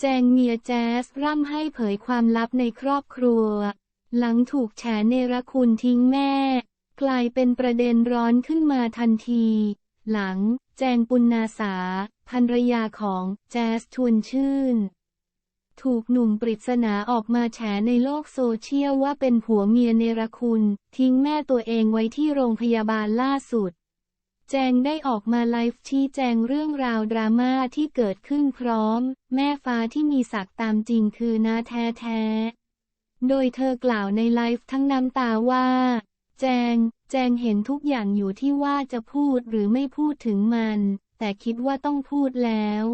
แจงเมียแจ๊สร่ำให้เผยความลับในครอบครัว หลังถูกแฉเนรคุณทิ้งแม่ กลายเป็นประเด็นร้อนขึ้นมาทันที หลัง แจงปุณนาสาภรรยาของแจ๊สชวนชื่น ถูกหนุ่มปริศนาออกมาแฉในโลกโซเชียลว่าเป็นผัวเมียเนรคุณ ทิ้งแม่ตัวเองไว้ที่โรงพยาบาลล่าสุด แจงได้ออกมาไลฟ์ชี้แจงเรื่องราวดราม่าที่เกิดขึ้นพร้อม แม่ฟ้าที่มีศักดิ์ตามจริงคือน้าแท้แท้ๆโดยเธอกล่าวในไลฟ์ทั้งน้ำตาว่า แจง แจงเห็นทุกอย่างอยู่ที่ว่าจะพูดหรือไม่พูดถึงมัน แต่คิดว่าต้องพูดแล้ว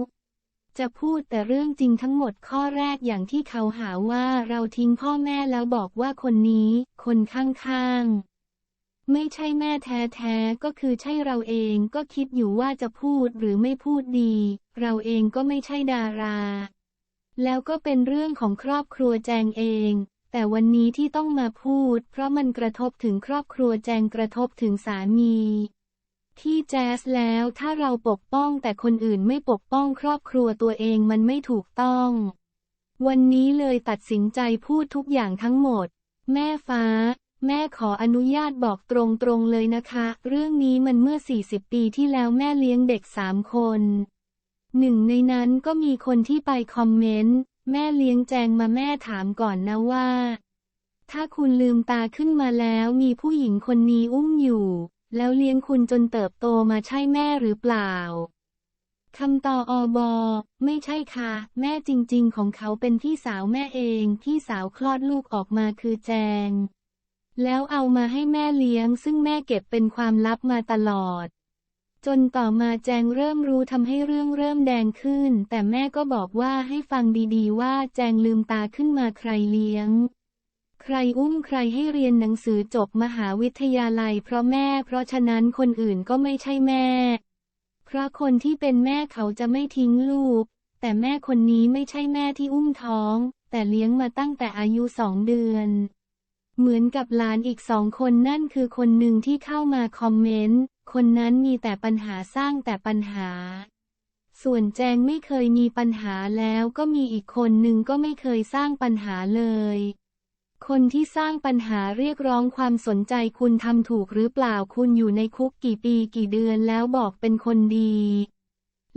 จะพูดแต่เรื่องจริงทั้งหมดข้อแรกอย่างที่เขาหาว่าเราทิ้งพ่อแม่แล้วบอกว่าคนนี้ คนข้างๆ ไม่ใช่แม่แท้ๆ ก็คือใช่เราเองก็คิดอยู่ว่าจะพูดหรือไม่พูดดี เราเองก็ไม่ใช่ดารา แล้วก็เป็นเรื่องของครอบครัวแจงเอง แต่วันนี้ที่ต้องมาพูด เพราะมันกระทบถึงครอบครัวแจงกระทบถึงสามี ที่แจ๊สแล้วถ้าเราปกป้องแต่คนอื่นไม่ปกป้องครอบครัวตัวเองมันไม่ถูกต้อง วันนี้เลยตัดสินใจพูดทุกอย่างทั้งหมด แม่ฟ้า แม่ขออนุญาตบอกตรงๆเลยนะคะ เรื่องนี้มันเมื่อ 40 ปีที่แล้วแม่เลี้ยงเด็กสามคน หนึ่งในนั้นก็มีคนที่ไปคอมเมนต์ แม่เลี้ยงแจงมาแม่ถามก่อนนะว่า ถ้าคุณลืมตาขึ้นมาแล้วมีผู้หญิงคนนี้อุ้มอยู่ แล้วเลี้ยงคุณจนเติบโตมาใช่แม่หรือเปล่าคำตออบอ ไม่ใช่ค่ะ แม่จริงๆ ของเขาเป็นพี่สาวแม่เอง พี่สาวคลอดลูกออกมาคือแจง แล้วเอามาให้แม่เลี้ยง ซึ่งแม่เก็บเป็นความลับมาตลอด จนต่อมาแจงเริ่มรู้ทำให้เรื่องเริ่มแดงขึ้น แต่แม่ก็บอกว่าให้ฟังดีๆ ว่าแจงลืมตาขึ้นมาใครเลี้ยง ใครอุ้มใครให้เรียนหนังสือจบมหาวิทยาลัย เพราะแม่ เพราะฉะนั้นคนอื่นก็ไม่ใช่แม่ เพราะคนที่เป็นแม่เขาจะไม่ทิ้งลูก แต่แม่คนนี้ไม่ใช่แม่ที่อุ้มท้อง แต่เลี้ยงมาตั้งแต่อายุสองเดือน เหมือนกับหลานอีกสองคนนั่นคือคนหนึ่งที่เข้ามาคอมเมนต์ คนนั้นมีแต่ปัญหาสร้างแต่ปัญหา ส่วนแจงไม่เคยมีปัญหาแล้วก็มีอีกคนหนึ่งก็ไม่เคยสร้างปัญหาเลย คนที่สร้างปัญหาเรียกร้องความสนใจคุณทำถูกหรือเปล่าคุณอยู่ในคุกกี่ปีกี่เดือนแล้วบอกเป็นคนดี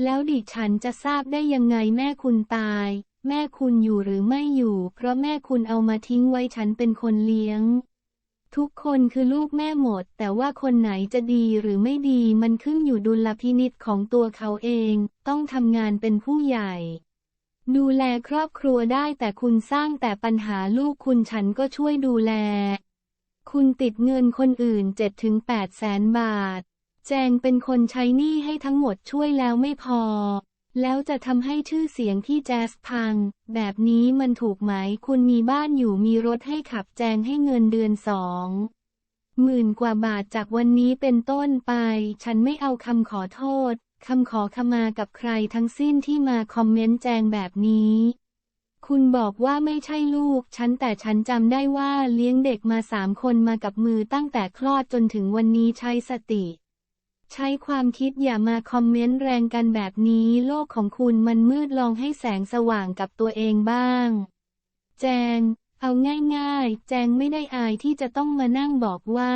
แล้วดิฉันจะทราบได้ยังไงแม่คุณตาย แม่คุณอยู่หรือไม่อยู่ เพราะแม่คุณเอามาทิ้งไว้ฉันเป็นคนเลี้ยง ทุกคนคือลูกแม่หมด แต่ว่าคนไหนจะดีหรือไม่ดีมันขึ้นอยู่ดุลพินิจของตัวเขาเอง ต้องทำงานเป็นผู้ใหญ่ ดูแลครอบครัวได้แต่คุณสร้างแต่ปัญหาลูกคุณฉันก็ช่วยดูแล คุณติดเงินคนอื่น7-8แสนบาท แจงเป็นคนใช้หนี้ให้ทั้งหมดช่วยแล้วไม่พอ แล้วจะทำให้ชื่อเสียงที่แจ๊สพัง แบบนี้มันถูกไหม คุณมีบ้านอยู่มีรถให้ขับแจงให้เงินเดือนสองหมื่นกว่าบาทจากวันนี้เป็นต้นไป ฉันไม่เอาคำขอโทษ คำขอขมากับใครทั้งสิ้นที่มาคอมเมนต์แจงแบบนี้ คุณบอกว่าไม่ใช่ลูก ฉันแต่ฉันจำได้ว่าเลี้ยงเด็กมาสามคนมากับมือตั้งแต่คลอดจนถึงวันนี้ใช้สติ ใช้ความคิดอย่ามาคอมเมนต์แรงกันแบบนี้โลกของคุณมันมืดลองให้แสงสว่างกับตัวเองบ้าง แจง เอาง่ายๆ แจงไม่ได้อายที่จะต้องมานั่งบอกว่า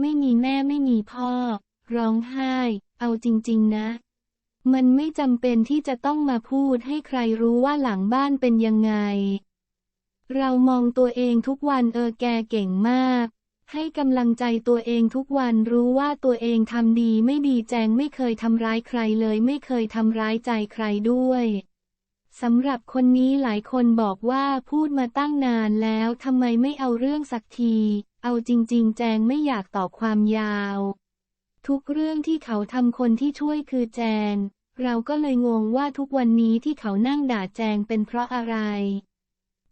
ไม่มีแม่ไม่มีพ่อ ร้องไห้ เอาจริงๆนะ มันไม่จำเป็นที่จะต้องมาพูดให้ใครรู้ว่าหลังบ้านเป็นยังไง เรามองตัวเองทุกวันเออแกเก่งมาก ให้กำลังใจตัวเองทุกวันรู้ว่าตัวเองทำดีไม่ดีแจงไม่เคยทำร้ายใครเลยไม่เคยทำร้ายใจใครด้วยสำหรับคนนี้หลายคนบอกว่าพูดมาตั้งนานแล้วทำไมไม่เอาเรื่องสักที เอาจริง ๆ แจงไม่อยากต่อความยาว ทุกเรื่องที่เขาทำคนที่ช่วยคือแจง เราก็เลยงงว่าทุกวันนี้ที่เขานั่งด่าแจงเป็นเพราะอะไร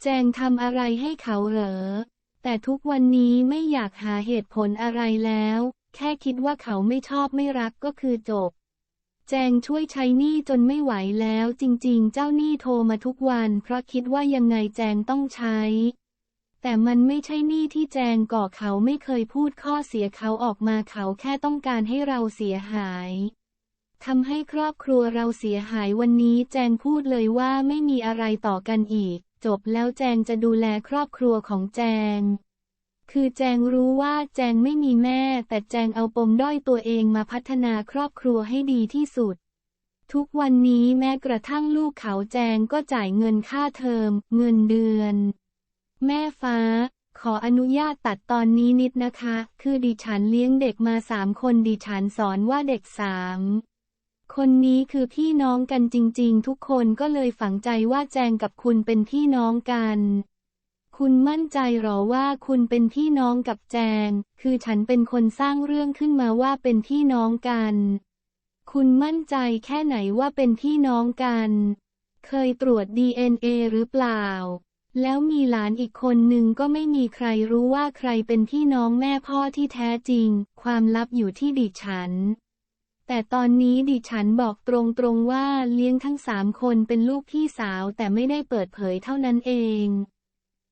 แจงทำอะไรให้เขาเหรอ แต่ทุกวันนี้ไม่อยากหาเหตุผลอะไรแล้ว แค่คิดว่าเขาไม่ชอบไม่รักก็คือจบ แจงช่วยใช้หนี้จนไม่ไหวแล้ว จริงๆ เจ้าหนี้โทรมาทุกวัน เพราะคิดว่ายังไงแจงต้องใช้ แต่มันไม่ใช่หนี้ที่แจงก่อเขาไม่เคยพูดข้อเสียเขาออกมาเขาแค่ต้องการให้เราเสียหายทำให้ครอบครัวเราเสียหายวันนี้แจงพูดเลยว่าไม่มีอะไรต่อกันอีก จบแล้วแจงจะดูแลครอบครัวของแจง คือแจงรู้ว่าแจงไม่มีแม่ แต่แจงเอาปมด้อยตัวเองมาพัฒนาครอบครัวให้ดีที่สุด ทุกวันนี้แม้กระทั่งลูกเขาแจงก็จ่ายเงินค่าเทอม เงินเดือน แม่ฟ้าขออนุญาตตัดตอนนี้นิดนะคะ คือดิฉันเลี้ยงเด็กมาสามคนดิฉันสอนว่าเด็กสาม คนนี้คือพี่น้องกันจริง ๆ ทุกคนก็เลยฝังใจว่าแจงกับคุณเป็นพี่น้องกัน คุณมั่นใจหรอว่าคุณเป็นพี่น้องกับแจง คือฉันเป็นคนสร้างเรื่องขึ้นมาว่าเป็นพี่น้องกัน คุณมั่นใจแค่ไหนว่าเป็นพี่น้องกัน เคยตรวจ DNA หรือเปล่า แล้วมีหลานอีกคนหนึ่งก็ไม่มีใครรู้ว่าใครเป็นพี่น้องแม่พ่อที่แท้จริง ความลับอยู่ที่ดิฉัน แต่ตอนนี้ดิฉันบอกตรงๆว่าเลี้ยงทั้งสามคนเป็นลูกพี่สาวแต่ไม่ได้เปิดเผยเท่านั้นเอง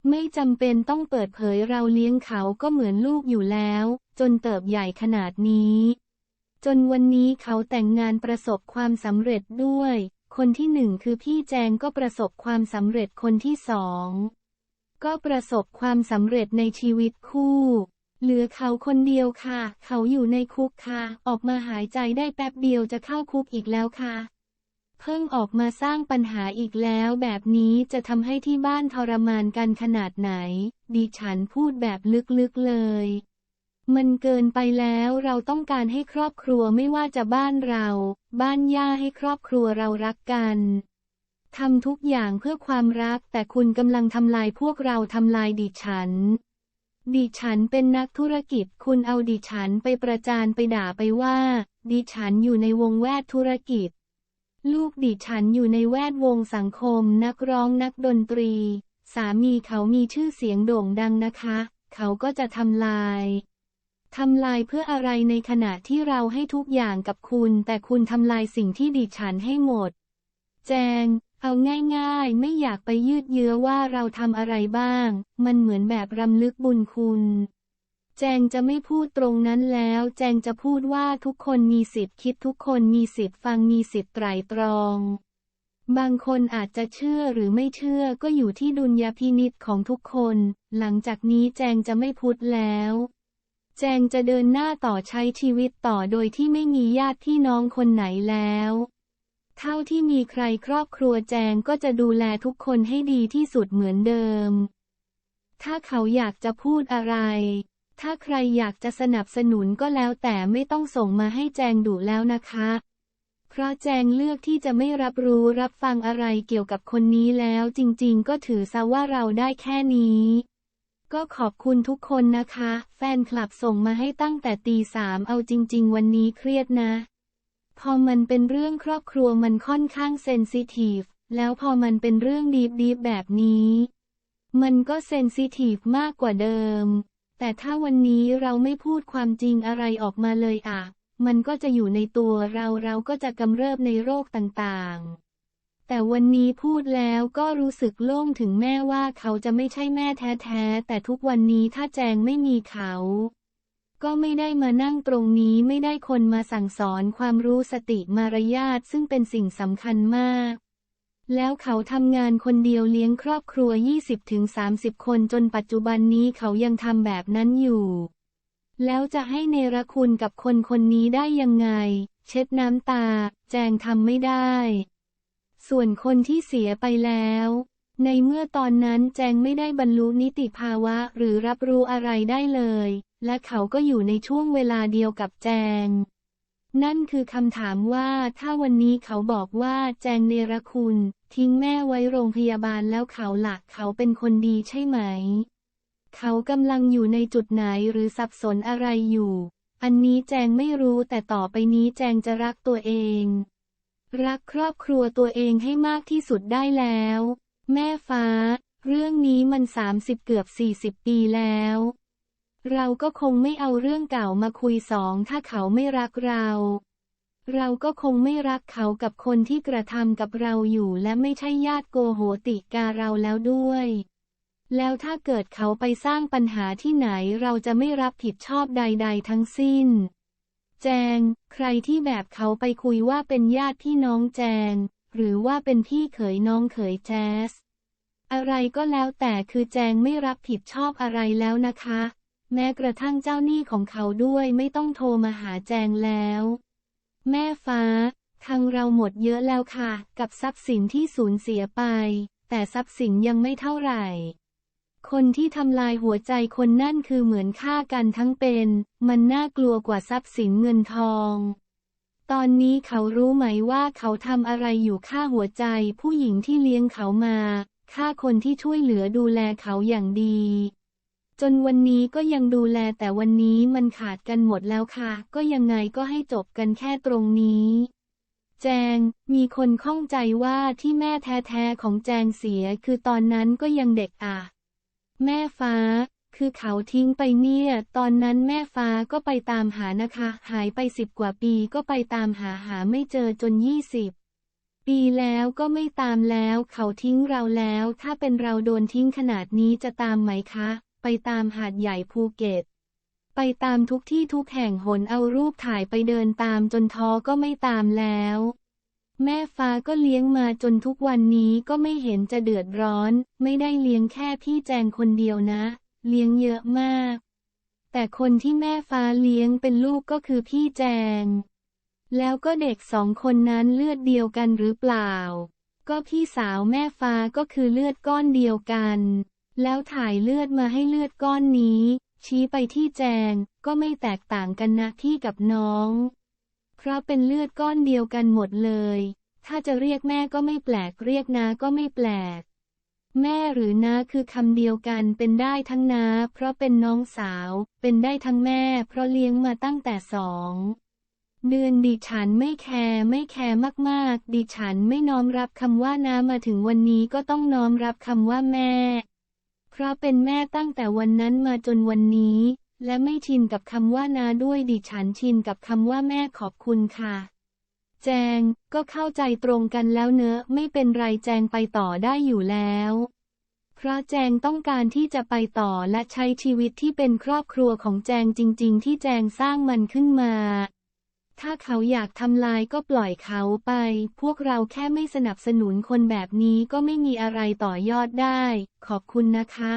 ไม่จำเป็นต้องเปิดเผยเราเลี้ยงเขาก็เหมือนลูกอยู่แล้ว จนเติบใหญ่ขนาดนี้ จนวันนี้เขาแต่งงานประสบความสำเร็จด้วย คนที่หนึ่งคือพี่แจงก็ประสบความสำเร็จคนที่สองก็ประสบความสำเร็จในชีวิตคู่ เหลือเขาคนเดียวค่ะ เขาอยู่ในคุกค่ะ ออกมาหายใจได้แป๊บเดียวจะเข้าคุกอีกแล้วค่ะ เพิ่งออกมาสร้างปัญหาอีกแล้ว แบบนี้จะทำให้ที่บ้านทรมานกันขนาดไหน ดิฉันพูดแบบลึกๆเลย มันเกินไปแล้วเราต้องการให้ครอบครัวไม่ว่าจะบ้านเรา บ้านย่าให้ครอบครัวเรารักกันทำทุกอย่างเพื่อความรัก แต่คุณกำลังทำลายพวกเราทำลายดิฉัน ดิฉันเป็นนักธุรกิจ คุณเอาดิฉันไปประจานไปด่าไปว่า ดิฉันอยู่ในวงแวดธุรกิจ ลูกดิฉันอยู่ในแวดวงสังคม นักร้องนักดนตรี สามีเขามีชื่อเสียงโด่งดังนะคะ เขาก็จะทำลายทำลายเพื่ออะไรในขณะที่เราให้ทุกอย่างกับคุณ แต่คุณทำลายสิ่งที่ดิฉันให้หมด แจง เอาง่ายๆ ไม่อยากไปยืดเยื้อว่าเราทำอะไรบ้าง มันเหมือนแบบรำลึกบุญคุณ แจงจะไม่พูดตรงนั้นแล้ว แจงจะพูดว่าทุกคนมีสิทธิ์คิดทุกคนมีสิทธิ์ฟังมีสิทธิ์ไตรตรอง บางคนอาจจะเชื่อหรือไม่เชื่อก็อยู่ที่ดุลยพินิจของทุกคน หลังจากนี้แจงจะไม่พูดแล้วแจงจะเดินหน้าต่อใช้ชีวิตต่อโดยที่ไม่มีญาติพี่น้องคนไหนแล้ว เท่าที่มีใครครอบครัวแจงก็จะดูแลทุกคนให้ดีที่สุดเหมือนเดิม ถ้าเขาอยากจะพูดอะไร ถ้าใครอยากจะสนับสนุนก็แล้วแต่ไม่ต้องส่งมาให้แจงดุแล้วนะคะ เพราะแจงเลือกที่จะไม่รับรู้รับฟังอะไรเกี่ยวกับคนนี้แล้วจริงๆ ก็ถือซะว่าเราได้แค่นี้ ก็ขอบคุณทุกคนนะคะ แฟนคลับส่งมาให้ตั้งแต่ตีสามเอาจริง ๆ วันนี้เครียดนะ พอมันเป็นเรื่องครอบครัวมันค่อนข้างเซนซิทีฟ แล้วพอมันเป็นเรื่องดีดีแบบนี้ มันก็เซนซิทีฟมากกว่าเดิม แต่ถ้าวันนี้เราไม่พูดความจริงอะไรออกมาเลยอะ มันก็จะอยู่ในตัวเราเราก็จะกำเริบในโรคต่างๆ แต่วันนี้พูดแล้วก็รู้สึกโล่งถึงแม่ว่าเขาจะไม่ใช่แม่แท้ๆ แต่ทุกวันนี้ถ้าแจงไม่มีเขา ก็ไม่ได้มานั่งตรงนี้ไม่ได้คนมาสั่งสอนความรู้สติมารยาทซึ่งเป็นสิ่งสำคัญมาก แล้วเขาทำงานคนเดียวเลี้ยงครอบครัว 20-30 คนจนปัจจุบันนี้เขายังทำแบบนั้นอยู่ แล้วจะให้เนรคุณกับคนคนนี้ได้ยังไง เช็ดน้ำตา แจงทำไม่ได้ ส่วนคนที่เสียไปแล้ว ในเมื่อตอนนั้นแจงไม่ได้บรรลุนิติภาวะหรือรับรู้อะไรได้เลย และเขาก็อยู่ในช่วงเวลาเดียวกับแจง นั่นคือคำถามว่าถ้าวันนี้เขาบอกว่าแจงเนรคุณ ทิ้งแม่ไว้โรงพยาบาลแล้วเขาหลักเขาเป็นคนดีใช่ไหม เขากำลังอยู่ในจุดไหนหรือสับสนอะไรอยู่ อันนี้แจงไม่รู้แต่ต่อไปนี้แจงจะรักตัวเอง รักครอบครัวตัวเองให้มากที่สุดได้แล้ว แม่ฟ้า เรื่องนี้มันสามสิบเกือบสี่สิบปีแล้ว เราก็คงไม่เอาเรื่องเก่ามาคุยสองถ้าเขาไม่รักเรา เราก็คงไม่รักเขากับคนที่กระทำกับเราอยู่และไม่ใช่ญาติโกโหติกาเราแล้วด้วย แล้วถ้าเกิดเขาไปสร้างปัญหาที่ไหนเราจะไม่รับผิดชอบใด ๆ ทั้งสิ้น แจง ใครที่แบบเขาไปคุยว่าเป็นญาติพี่น้องแจง หรือว่าเป็นพี่เขยน้องเขยแจ๊สอะไรก็แล้วแต่คือแจงไม่รับผิดชอบอะไรแล้วนะคะ แม้กระทั่งเจ้าหนี้ของเขาด้วยไม่ต้องโทรมาหาแจงแล้ว แม่ฟ้า ทางเราหมดเยอะแล้วค่ะ กับทรัพย์สินที่สูญเสียไป แต่ทรัพย์สินยังไม่เท่าไหร่ คนที่ทำลายหัวใจคนนั่นคือเหมือนฆ่ากันทั้งเป็น มันน่ากลัวกว่าทรัพย์สินเงินทอง ตอนนี้เขารู้ไหมว่าเขาทำอะไรอยู่ฆ่าหัวใจ ผู้หญิงที่เลี้ยงเขามาฆ่าคนที่ช่วยเหลือดูแลเขาอย่างดี จนวันนี้ก็ยังดูแลแต่วันนี้มันขาดกันหมดแล้วค่ะ ก็ยังไงก็ให้จบกันแค่ตรงนี้ แจง มีคนข้องใจว่าที่แม่แท้ๆของแจงเสียคือตอนนั้นก็ยังเด็กอะ แม่ฟ้า คือเขาทิ้งไปเนี่ย ตอนนั้นแม่ฟ้าก็ไปตามหานะคะ หายไปสิบกว่าปีก็ไปตามหาหาไม่เจอจนยี่สิบปีแล้วก็ไม่ตามแล้ว เขาทิ้งเราแล้ว ถ้าเป็นเราโดนทิ้งขนาดนี้จะตามไหมคะ ไปตามหาดใหญ่ภูเก็ต ไปตามทุกที่ทุกแห่งหนเอารูปถ่ายไปเดินตามจนท้อก็ไม่ตามแล้ว แม่ฟ้าก็เลี้ยงมาจนทุกวันนี้ก็ไม่เห็นจะเดือดร้อน ไม่ได้เลี้ยงแค่พี่แจงคนเดียวนะ เลี้ยงเยอะมาก แต่คนที่แม่ฟ้าเลี้ยงเป็นลูกก็คือพี่แจง แล้วก็เด็กสองคนนั้นเลือดเดียวกันหรือเปล่า ก็พี่สาวแม่ฟ้าก็คือเลือดก้อนเดียวกัน แล้วถ่ายเลือดมาให้เลือดก้อนนี้ ชี้ไปที่แจงก็ไม่แตกต่างกันนะพี่กับน้อง เพราะเป็นเลือดก้อนเดียวกันหมดเลย ถ้าจะเรียกแม่ก็ไม่แปลกเรียกนาก็ไม่แปลก แม่หรือนาคือคำเดียวกันเป็นได้ทั้งน้าเพราะเป็นน้องสาว เป็นได้ทั้งแม่เพราะเลี้ยงมาตั้งแต่สองเดือนดิฉันไม่แคร์ไม่แคร์มากๆ ดิฉันไม่น้อมรับคำว่าน้ามาถึงวันนี้ก็ต้องน้อมรับคำว่าแม่ เพราะเป็นแม่ตั้งแต่วันนั้นมาจนวันนี้ และไม่ชินกับคำว่านาด้วยดิฉันชินกับคำว่าแม่ขอบคุณค่ะ แจง ก็เข้าใจตรงกันแล้วเนอะไม่เป็นไรแจงไปต่อได้อยู่แล้ว เพราะแจงต้องการที่จะไปต่อและใช้ชีวิตที่เป็นครอบครัวของแจงจริง ๆ ที่แจงสร้างมันขึ้นมา ถ้าเขาอยากทำลายก็ปล่อยเขาไป พวกเราแค่ไม่สนับสนุนคนแบบนี้ก็ไม่มีอะไรต่อยอดได้ ขอบคุณนะคะ